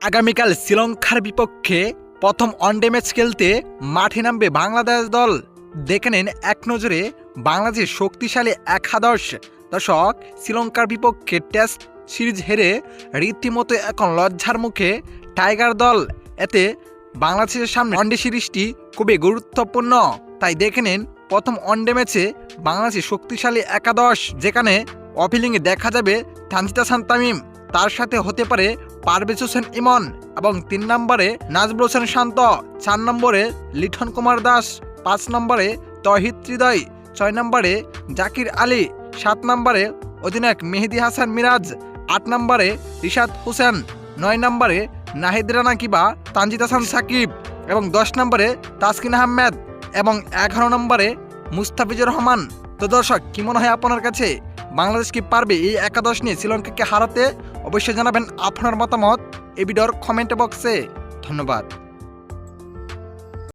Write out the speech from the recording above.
আগামীকাল শ্রীলঙ্কার বিপক্ষে প্রথম ওয়ানডে ম্যাচ খেলতে মাঠে নামবে বাংলাদেশ দল। দেখে নেন এক নজরে বাংলাদেশের শক্তিশালী একাদশ দশক শ্রীলঙ্কার বিপক্ষে টেস্ট সিরিজ হেরে রীতিমতো এখন লজ্জার মুখে টাইগার দল। এতে বাংলাদেশের সামনে ওয়ানডে সিরিজটি খুবই গুরুত্বপূর্ণ। তাই দেখে নিন প্রথম ওয়ানডে ম্যাচে বাংলাদেশের শক্তিশালী একাদশ, যেখানে অফিলিংয়ে দেখা যাবে তানজিদ হাসান তামিম তার সাথে হতে পারে পারভেজ হোসেন ইমন এবং তিন নম্বরে নাজবুল হোসেন শান্ত, চার নম্বরে লিঠন কুমার দাস, পাঁচ নম্বরে তহিদ হৃদয়, ছয় নম্বরে জাকির আলী, সাত নম্বরে অধিনায়ক মেহেদি হাসান মিরাজ, আট নম্বরে রিশাদ হোসেন, নয় নম্বরে নাহিদ রানা কিবা, তানজিদ হাসান সাকিব এবং দশ নম্বরে তাসকিন আহমেদ এবং এগারো নম্বরে মুস্তাফিজুর রহমান। তো দর্শক, কি মনে হয় আপনার কাছে? বাংলাদেশ কি পারবে এই একাদশ নিয়ে শ্রীলঙ্কাকে হারাতে? অবশ্যই জানাবেন আপনার মতামত। এ ভিডিওর কমেন্ট বক্সে। ধন্যবাদ।